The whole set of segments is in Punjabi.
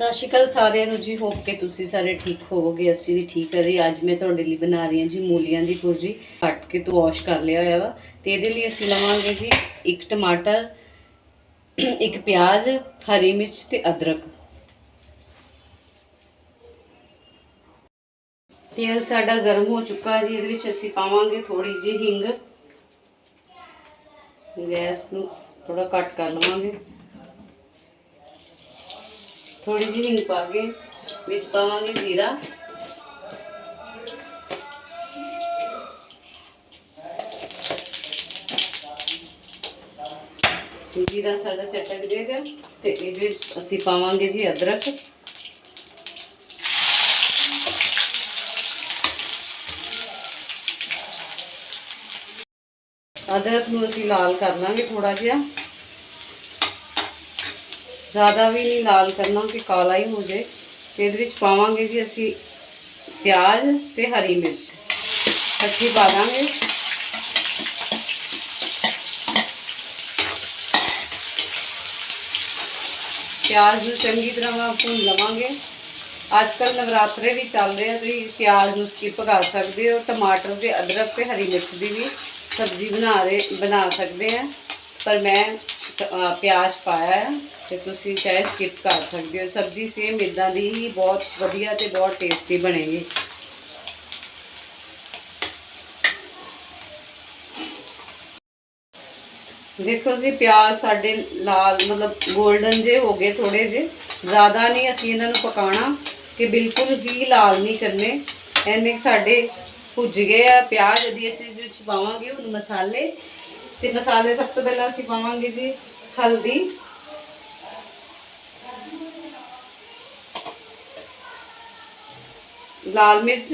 ਸਤਿ ਸ਼੍ਰੀ ਅਕਾਲ ਸਾਰਿਆਂ ਨੂੰ ਜੀ ਹੋਪ ਕਿ ਤੁਸੀਂ ਸਾਰੇ ਠੀਕ ਹੋਵੋਗੇ, ਅਸੀਂ ਵੀ ਠੀਕ ਹਾਂ ਜੀ। ਅੱਜ ਮੈਂ ਤੁਹਾਡੇ ਲਈ ਬਣਾ ਰਹੀ ਹਾਂ ਜੀ ਮੂਲੀਆਂ ਦੀ ਭੁਰਜੀ, ਕੱਟ ਕੇ ਤੋਂ ਵਾਸ਼ ਕਰ ਲਿਆ ਹੋਇਆ ਵਾ। ਤੇ ਇਹਦੇ ਲਈ ਅਸੀਂ ਲਵਾਂਗੇ ਜੀ ਇੱਕ ਟਮਾਟਰ, ਇੱਕ ਪਿਆਜ਼, ਹਰੀ ਮਿਰਚ ਤੇ ਅਦਰਕ। ਤੇਲ ਸਾਡਾ ਗਰਮ ਹੋ ਚੁੱਕਾ ਜੀ, ਇਹਦੇ ਵਿੱਚ ਅਸੀਂ ਪਾਵਾਂਗੇ ਥੋੜੀ ਜਿਹੀ ਹਿੰਗ। ਗੈਸ ਨੂੰ ਥੋੜਾ ਘੱਟ ਕਰ ਲਵਾਂਗੇ। ਥੋੜੀ ਜਿਹੀ ਹਿੰਗ ਪਾ ਕੇ ਵਿੱਚ ਪਾਵਾਂਗੇ ਜੀਰਾ। ਜੀਰਾ ਸਾਡਾ ਚਟਕ ਜਾਏਗਾ ਤੇ ਇਹਦੇ ਵਿੱਚ ਅਸੀਂ ਪਾਵਾਂਗੇ ਜੀ ਅਦਰਕ। ਅਦਰਕ ਨੂੰ ਅਸੀਂ ਲਾਲ ਕਰ ਲਾਂਗੇ ਥੋੜਾ ਜਿਹਾ। ਜ਼ਿਆਦਾ ਵੀ ਨਹੀਂ ਲਾਲ ਕਰਨਾ ਕਿ ਕਾਲਾ ਹੀ ਹੋ ਜਾਏ। ਤੇ ਇਹਦੇ ਵਿੱਚ ਪਾਵਾਂਗੇ ਜੀ ਅਸੀਂ ਪਿਆਜ਼ ਤੇ ਹਰੀ ਮਿਰਚ। ਇਕੱਠੀ ਪਾ ਦਾਂਗੇ। ਪਿਆਜ਼ ਨੂੰ ਚੰਗੀ ਤਰ੍ਹਾਂ ਭੁੰਨ ਲਵਾਂਗੇ। ਅੱਜ ਕੱਲ ਨਵਰਾਤਰੇ ਵੀ ਚੱਲ ਰਹੇ ਆ, ਤੁਸੀਂ ਪਿਆਜ਼ ਨੂੰ ਸਕਿਪ ਕਰ ਸਕਦੇ ਹੋ। ਟਮਾਟਰ ਤੇ ਅਦਰਕ ਤੇ ਹਰੀ ਮਿਰਚ ਦੀ ਵੀ ਸਬਜ਼ੀ ਬਣਾ ਰਹੇ, ਬਣਾ ਸਕਦੇ ਆ। ਪਰ ਮੈਂ ਪਿਆਜ਼ ਪਾਇਆ ਹੈ ਤੇ ਤੁਸੀਂ ਚਾਹੇ ਸਕਿਪ ਕਰ ਸਕਦੇ ਹੋ। ਸਬਜ਼ੀ ਸੇਮ ਇਦਾਂ ਦੀ ਹੀ ਬਹੁਤ ਵਧੀਆ ਤੇ ਬਹੁਤ ਟੇਸਟੀ ਬਣੇਗੀ। ਦੇਖੋ ਜੀ, ਪਿਆਜ਼ ਸਾਡੇ ਲਾਲ, ਮਤਲਬ 골ਡਨ ਜੇ ਹੋ ਗਏ ਥੋੜੇ ਜੇ ਜ਼ਿਆਦਾ ਨਹੀਂ ਅਸੀਂ ਇਹਨਾਂ ਨੂੰ ਪਕਾਉਣਾ ਕਿ ਬਿਲਕੁਲ ਵੀ ਲਾਲ ਨਹੀਂ ਕਰਨੇ। ਇੰਨੇ ਕੁ ਸਾਡੇ ਭੁੱਜ ਗਏ ਆ ਪਿਆਜ਼। ਅਦੀ ਅਸੀਂ ਵਿੱਚ ਪਾਵਾਂਗੇ ਹੁਣ ਮਸਾਲੇ। ਤੇ ਮਸਾਲੇ ਸਭ ਤੋਂ ਪਹਿਲਾਂ ਅਸੀਂ ਪਾਵਾਂਗੇ ਜੀ ਹਲਦੀ। ਲਾਲ ਮਿਰਚ,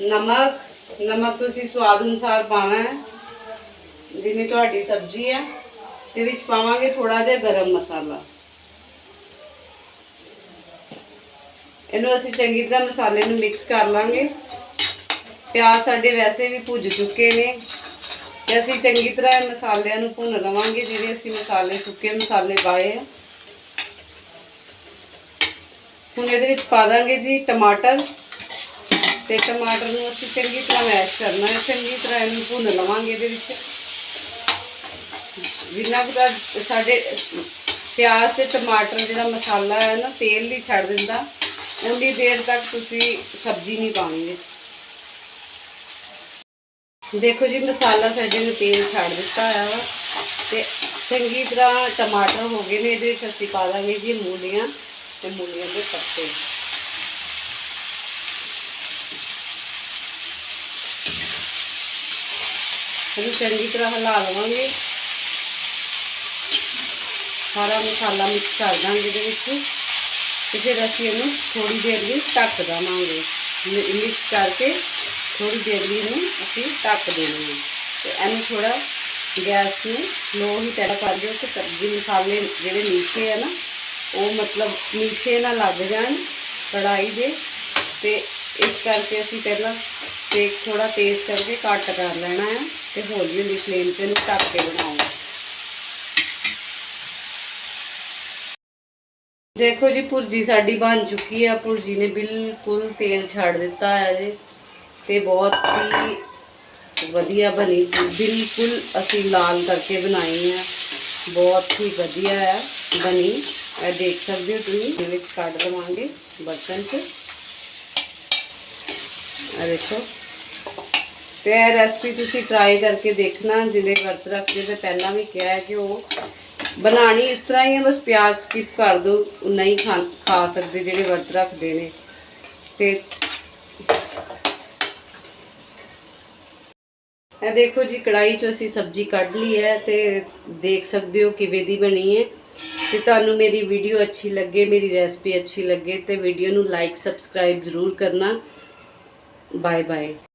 ਨਮਕ ਨਮਕ ਤੁਸੀਂ ਸਵਾਦ ਅਨੁਸਾਰ ਪਾਣਾ ਹੈ, ਜਿੰਨੀ ਤੁਹਾਡੀ ਸਬਜ਼ੀ ਹੈ, ਤੇ ਵਿੱਚ ਪਾਵਾਂਗੇ ਥੋੜਾ ਜਿਹਾ ਗਰਮ ਮਸਾਲਾ। ਇਹਨੂੰ ਅਸੀਂ ਚੰਗੀ ਤਰ੍ਹਾਂ ਮਸਾਲੇ ਨੂੰ ਮਿਕਸ ਕਰ ਲਾਂਗੇ। ਪਿਆਜ਼ ਸਾਡੇ ਵੈਸੇ ਵੀ ਭੁੱਜ ਚੁੱਕੇ ਨੇ, ਤੇ ਅਸੀਂ ਚੰਗੀ ਤਰ੍ਹਾਂ ਮਸਾਲਿਆਂ ਨੂੰ ਭੁੰਨ ਲਵਾਂਗੇ, ਜਿਹੜੇ ਅਸੀਂ ਮਸਾਲੇ ਸੁੱਕੇ ਮਸਾਲੇ ਪਾਏ ਆ। ਹੁਣ ਇਹਦੇ ਵਿੱਚ ਪਾ ਦਾਂਗੇ ਜੀ ਟਮਾਟਰ। ਤੇ ਟਮਾਟਰ ਨੂੰ ਅਸੀਂ ਚੰਗੀ ਤਰ੍ਹਾਂ ਮੈਸ਼ ਕਰਨਾ ਹੈ। ਚੰਗੀ ਤਰ੍ਹਾਂ ਇਹਨੂੰ ਭੁੰਨ ਲਵਾਂਗੇ ਇਹਦੇ ਵਿੱਚ। ਜਿੰਨਾ ਕੁ ਸਾਡੇ ਪਿਆਜ਼ ਤੇ ਟਮਾਟਰ ਜਿਹੜਾ ਮਸਾਲਾ ਹੈ ਨਾ, ਤੇਲ ਨਹੀਂ ਛੱਡ ਦਿੰਦਾ। ਉਨੀ ਦੇਰ ਤੱਕ ਤੁਸੀਂ ਸਬਜ਼ੀ ਨਹੀਂ ਪਾਉਣੀ। ਵਿੱਚ ਦੇਖੋ ਜੀ, ਮਸਾਲਾ ਸਾਡੇ ਨੇ ਤੇਲ ਛੱਡ ਦਿੱਤਾ ਹੋਇਆ ਵਾ। ਤੇ ਚੰਗੀ ਤਰ੍ਹਾਂ ਟਮਾਟਰ ਹੋ ਗਏ ਨੇ, ਇਹਦੇ ਵਿੱਚ ਅਸੀਂ ਪਾ ਦਾਂਗੇ ਜੀ ਮੂਲੀਆਂ ਤੇ ਮੂਲੀਆਂ ਦੇ ਪੱਤੇ। ਇਹਨੂੰ ਚੰਗੀ ਤਰ੍ਹਾਂ ਹਿਲਾ ਲਵਾਂਗੇ। ਸਾਰਾ ਮਸਾਲਾ ਮਿਕਸ ਕਰ ਦਾਂਗੇ ਇਹਦੇ ਵਿੱਚ। ਤੇ ਫਿਰ ਅਸੀਂ ਇਹਨੂੰ ਥੋੜੀ ਦੇਰ ਲਈ ਢੱਕ ਦੇਵਾਂਗੇ। ਮਿਕਸ ਕਰਕੇ ਥੋੜੀ ਦੇਰ ਲਈ ਇਹਨੂੰ ਅਸੀਂ ਢੱਕ ਦੇਵਾਂਗੇ। ਤੇ ਇਹਨੂੰ ਥੋੜਾ ਗੈਸ ਨੂੰ ਲੋ ਹੀ ਤੇਰਾ ਕਰ ਦਿਓ ਕਿ ਸਬਜ਼ੀ ਮਸਾਲੇ ਜਿਹੜੇ ਨੀਚੇ ਆ ਨਾ ਉਹ ਮਤਲਬ ਨੀਚੇ ਨਾ ਲੱਗ ਜਾਣ ਕੜਾਈ ਦੇ ਤੇ ਇਸ ਕਰਕੇ ਅਸੀਂ ਪਹਿਲਾਂ ਤੇ ਥੋੜਾ ਤੇਜ਼ ਕਰਕੇ ਕੱਟ ਕਰ ਲੈਣਾ ਹੈ ਤੇ ਹੌਲੀ ਹੌਲੀ ਫਲੇਮ ਤੇ ਇਹਨੂੰ ਢੱਕ ਕੇ ਬਣਾਉਣਾ ਦੇਖੋ ਜੀ, ਭੁਰਜੀ ਸਾਡੀ ਬਣ ਚੁੱਕੀ ਆ। ਭੁਰਜੀ ਨੇ ਬਿਲਕੁਲ ਤੇਲ ਛੱਡ ਦਿੱਤਾ ਹੈ ਜੀ ਤੇ ਬਹੁਤ ਹੀ ਵਧੀਆ ਬਣੀ ਬਿਲਕੁਲ ਅਸੀਂ ਲਾਲ ਕਰਕੇ ਬਣਾਈ ਆ। ਬਹੁਤ ਹੀ ਵਧੀਆ ਹੈ ਬਣੀ। ਇਹ ਦੇਖ ਸਕਦੇ ਹੋ ਤੁਸੀਂ, ਇਹਦੇ ਵਿੱਚ ਕੱਢ ਲਵਾਂਗੇ ਬਰਤਨ 'ਚ। ਆ ਦੇਖੋ। ਤੇ ਇਹ ਰੈਸਪੀ ਤੁਸੀਂ ਟਰਾਈ ਕਰਕੇ ਦੇਖਣਾ, ਜਿਵੇਂ ਵਰਤ ਰੱਖਦੇ ਤੇ ਪਹਿਲਾਂ ਵੀ ਕਿਹਾ ਹੈ ਕਿ ਉਹ ਬਣਾਣੀ ਇਸ ਤਰ੍ਹਾਂ ਹੀ ਹੈ, ਬਸ ਪਿਆਜ਼ ਸਕਿਪ ਕਰ ਦਿਓ ਨਹੀਂ ਖਾ ਖਾ ਸਕਦੇ ਜਿਹੜੇ ਵਰਤ ਰੱਖਦੇ ਨੇ। ਤੇ ਇਹ ਦੇਖੋ ਜੀ ਕੜਾਈ 'ਚ ਅਸੀਂ ਸਬਜ਼ੀ ਕੱਢ ਲਈ ਹੈ ਤੇ ਦੇਖ ਸਕਦੇ ਹੋ ਕਿਵੇਂ ਦੀ ਬਣੀ ਹੈ। ਤੇ ਤੁਹਾਨੂੰ ਮੇਰੀ ਵੀਡੀਓ ਅੱਛੀ ਲੱਗੇ, ਮੇਰੀ ਰੈਸਪੀ ਅੱਛੀ ਲੱਗੇ, ਤੇ ਵੀਡੀਓ ਨੂੰ ਲਾਈਕ ਸਬਸਕ੍ਰਾਈਬ ਜ਼ਰੂਰ ਕਰਨਾ। Bye bye